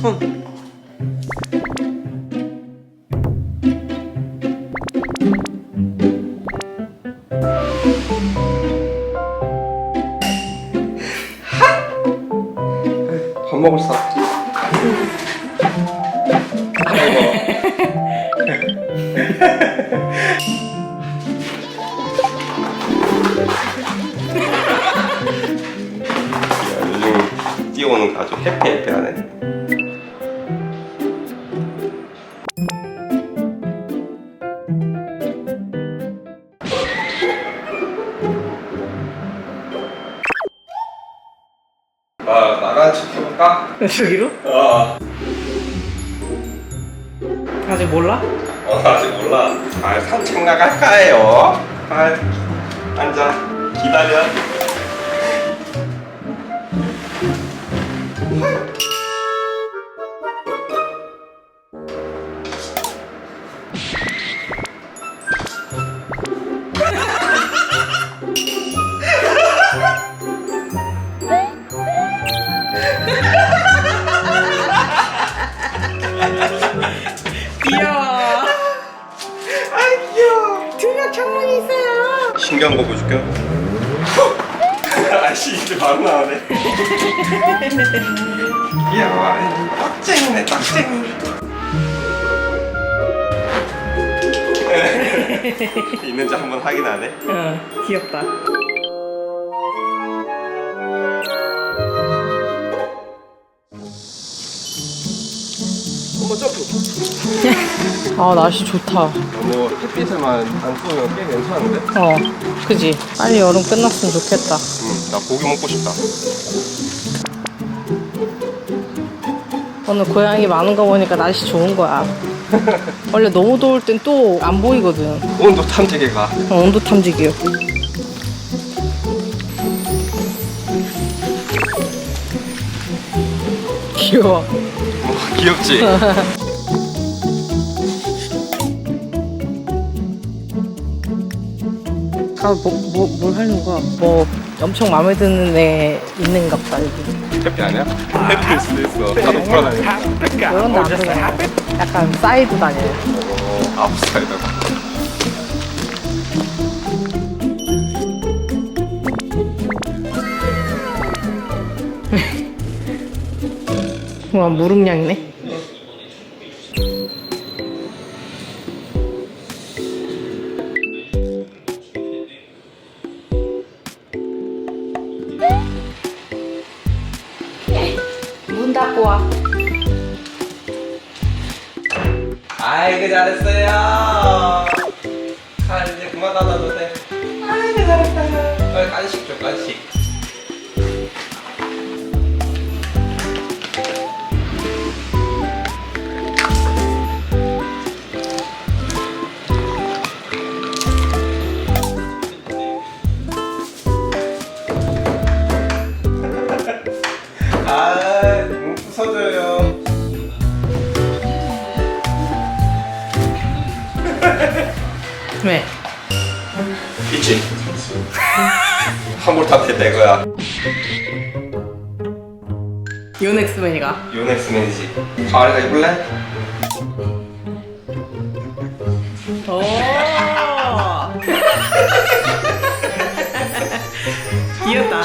손. 밥 먹을 사. 야, 요즘 뛰어오는 거 아주 해피 해피 하네. 저기로? 어, 아직 몰라? 어, 아직 몰라. 아, 산책 나 갈까요? 아, 앉아. 기다려. 귀여워. 떡쟁이네 떡쟁이. 있는지 한번 확인하네. 응, 귀엽다. 한번 점프. 아, 날씨 좋다. 뭐 햇빛에만 안 쏘면 꽤 괜찮은데? 어, 그지? 빨리 여름 끝났으면 좋겠다. 응, 나 고기 먹고 싶다. 오늘 고양이 많은 거 보니까 날씨 좋은 거야. 원래 너무 더울 땐 또 안 보이거든. 온도 탐지기가. 어, 온도 탐지기요. 귀여워. 뭐 귀엽지? 아, 뭐, 뭐, 뭘 하는 거야? 뭐, 엄청 마음에 드는 애 있는가 보다, 여기. 해피 아니야? 해피일 수도 있어. 나도 돌아다니는 그런 데안 들어가요. 약간 사이드 다녀요. 어, 아웃사이더가. 와, 무릎냥이네. 문 닫고 와. 아이고 잘했어요. 아 이제 그만 닫아도 돼. 아이고 잘했다. 빨리 간식 줘 간식. 탓해 내 거야. 요넥스맨이가. 요넥스맨이지. 가을이가 입을래? 오. 귀엽다.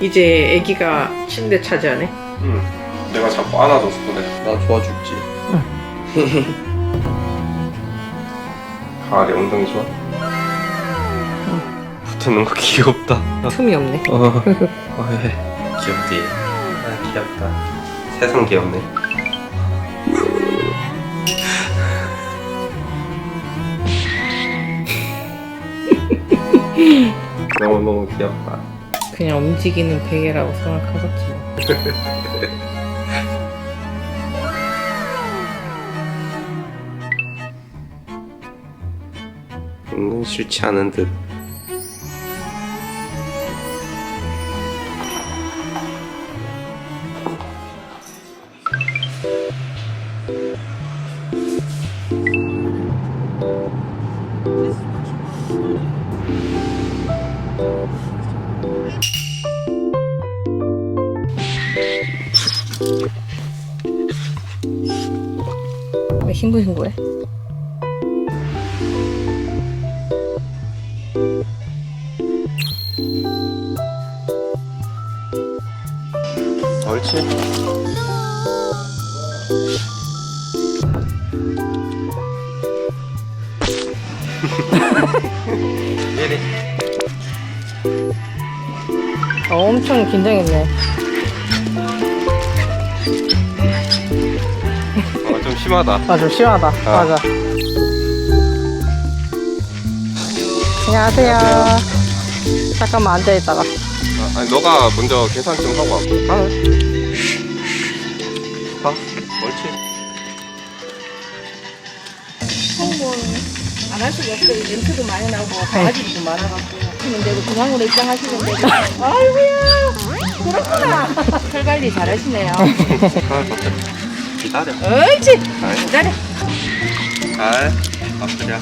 이제 아기가 침대 차지하네. 응. 내가 자꾸 안아줘서 그래. 나 도와줄지. 가을에 엉덩이 좋아? 붙는 거 귀엽다. 틈이 없네. 어, 어 왜? 귀엽지? 아, 귀엽다. 세상 귀엽네. 너무 너무 귀엽다. 그냥 움직이는 베개라고 생각하겠지. 은근 싫지 않은 듯. 왜 싱글싱글해? 옳지. 어, 엄청 긴장했네. 심하다. 맞아, 좀 심하다. 맞아. 안녕하세요. 잠깐만 앉아있다가. 아, 아니 너가 먼저 계산 좀 하고 와. 아. 봐. 옳지. 안 할 수가 없어요. 냄새도 많이 나고 강아지도 좀 많아갖고. 근데 그 중앙으로 입장하시는데 아이고야 그렇구나. 털 관리 잘하시네요. 아, 기 다려. 옳지. 아이, 기다려. 아, 엎드려.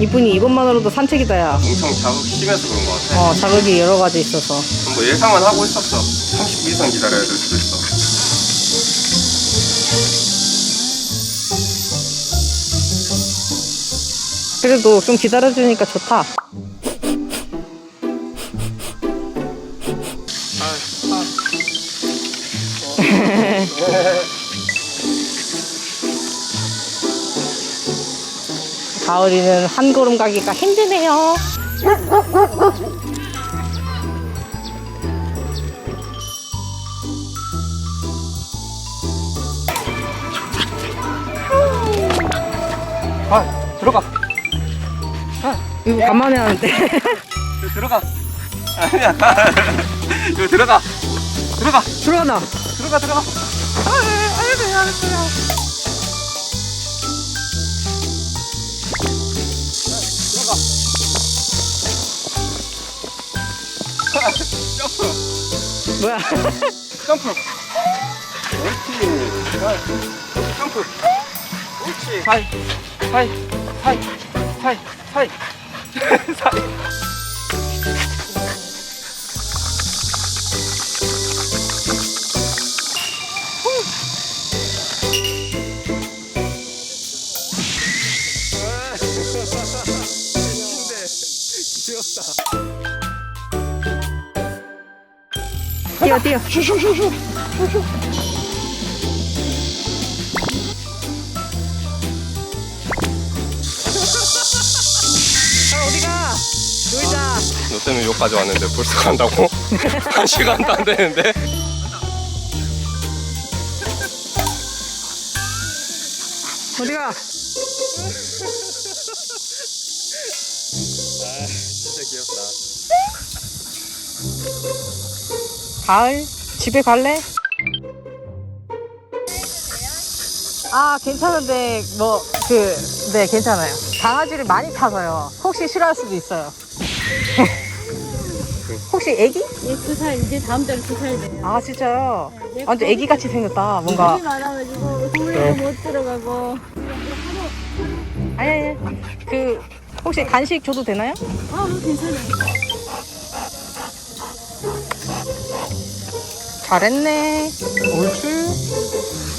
이분이 이것만으로도 산책이다, 야. 엄청 자극 심해서 그런 것 같아. 어, 자극이 여러 가지 있어서. 뭐 예상은 하고 있었어. 30분 이상 기다려야 될 수도 있어. 그래도 좀 기다려주니까 좋다. 가을이는 한 걸음 가기가 힘드네요. 아, 들어가. 이거 간만에 하는데. 이거 들어가. 아니야. 이거 들어가. 들어가. 들어가나? 들어가, 들어가. 점프. 뭐야? 점프. 옳지. 자, 점프. 옳지. 하이. 하이. 하이. 하이. 하이. 하이. 뛰어, 뛰어. 아, 어디가? 놀자. 너 때문에 여기까지 왔는데 벌써 간다고? 한 시간도 안 되는데? 어디가? 진짜 귀엽다. 가을? 집에 갈래? 아, 괜찮은데, 뭐, 그, 네, 괜찮아요. 강아지를 많이 타서요. 혹시 싫어할 수도 있어요. 혹시 애기? 예, 두살 이제 다음 달에 두살 돼요. 아, 진짜요? 완전 애기같이 생겼다. 뭔가. 물이 많아가지고 동네에 못 들어가고. 아니, 아니. 그, 혹시 간식 줘도 되나요? 아, 괜찮아요. 잘했네. 옳지.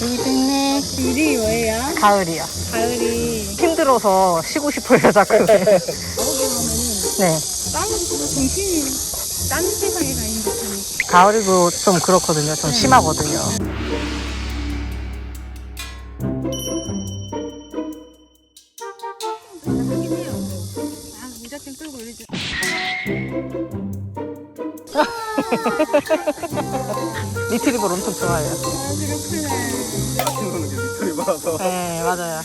여기 됐네. 일이 뭐예요? 가을이야. 가을이 힘들어서 쉬고 싶어요, 자꾸. 나오게 하면은 네. 빵으로 정신이 딴 세상에 가 있는 듯한. 가을이도 좀 그렇거든요. 좀 심하거든요. 하긴 해요. 아, 무작정 끌고 이러지. 리트리버를 엄청 좋아해요. 아, 그렇구나. 같은 거는 게 리터리버 와서 네 맞아요.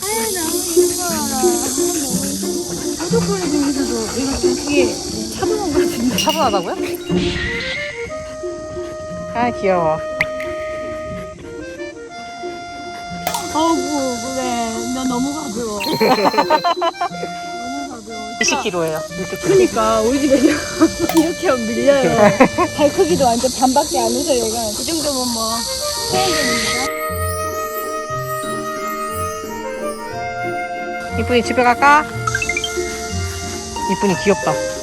포도콜리 중에서도 좀 되게 차분한 것 같은데. 차분하다고요? 아 귀여워. 어구 그래 나 너무 가벼워. 너무 가벼워. 20kg예요. 20kg. 그러니까 우리 집에서 이렇게 하면 밀려요. 발 크기도 완전 반밖에 안 해서 얘가 그 정도면 뭐 소원됩니다. 이쁜이 집에 갈까? 이쁜이 귀엽다.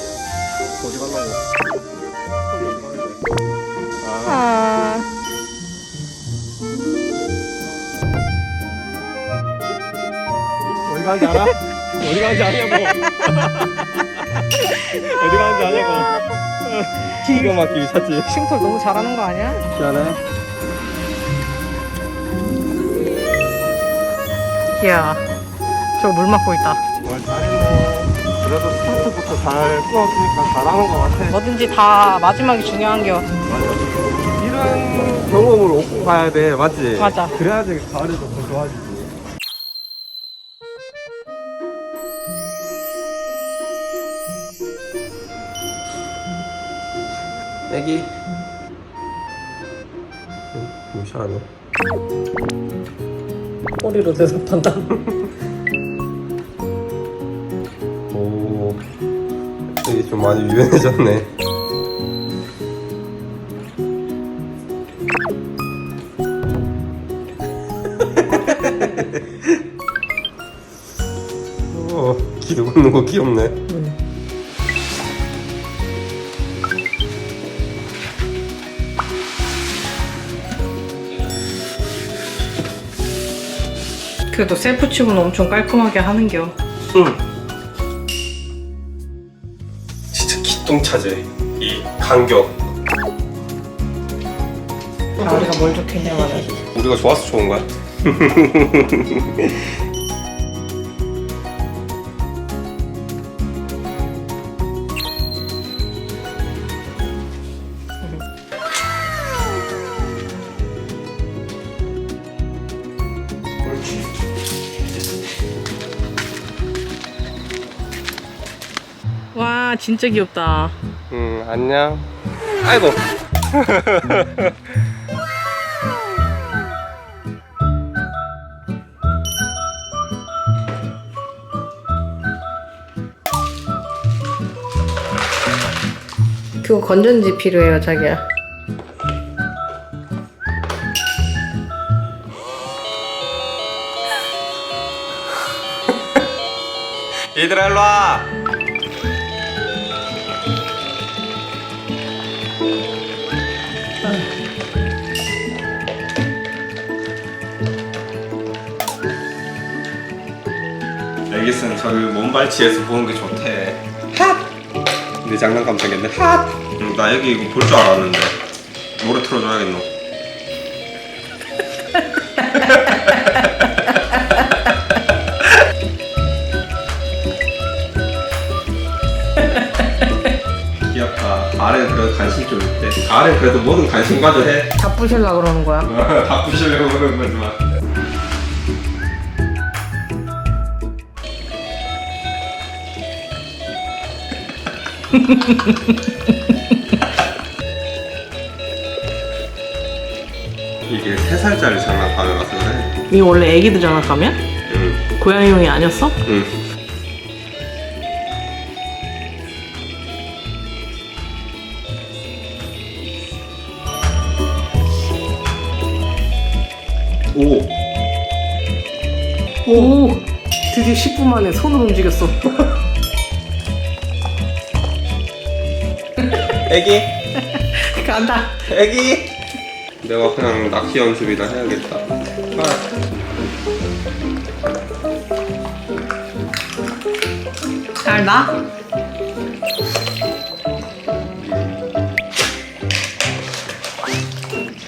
어디 가는지 알아? 어디 가는지 아냐고 어디 가는지 아냐고 기가 막히게 찾지 쉼털 너무 잘하는 거 아니야? 시원해? 이야. 저거 물 맞고 있다. 뭘 잘했네 그래도 스타트부터 잘 꾸었으니까 잘하는 것 같아 뭐든지 다 마지막이 중요한 겨. 맞아 이런 경험을 얻고 가야 돼 맞지? 맞아. 그래야지 가을에도 더 좋아지지 애기. 무시하네. 꼬리로 대답한다. 오 애기 좀 많이 유연해졌네. 오 기르고 있는 거 귀엽네 그래도 셀프 치고는 엄청 깔끔하게 하는 겨. 응. 진짜 기똥차지. 이 간격. 아, 우리가 뭘 좋겠냐 말이야. 우리가 좋아서 좋은 거야? 진짜 귀엽다. 응, 안녕. 아이고. 그거 건전지 필요해요, 자기야. 얘들아, 일로 와. 애기스는 저를 몸발치에서 보는 게 좋대. 핫! 내 장난감 생겼네. 핫! 응, 나 여기 이거 볼 줄 알았는데. 노래 틀어줘야겠노. 귀엽다. 가을엔 그래도 관심 좀 있대. 가을엔 그래도 뭐든 관심 가져 해. 다 부실라 그러는 거야. 다 부시려고 그러는 거지만. 이게 세 살짜리 장난감이라서 그래. 이거 원래 애기들 장난감이야? 응, 고양이용이 아니었어? 응. 오, 오! 드디어 10분 만에 손으로 움직였어. 애기, 간다. 애기. 내가 그냥 낚시 연습이나 해야겠다. 아. 잘 나?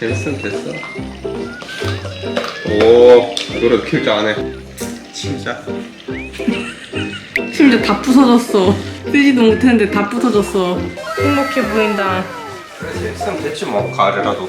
됐으면 됐어. 오, 노래 길게 안 해. 진짜. 심지어 다 부서졌어. 쓰지도 못했는데 다 부서졌어. 행복해 보인다. 그래, 됐으면 됐지 뭐, 가을이라도.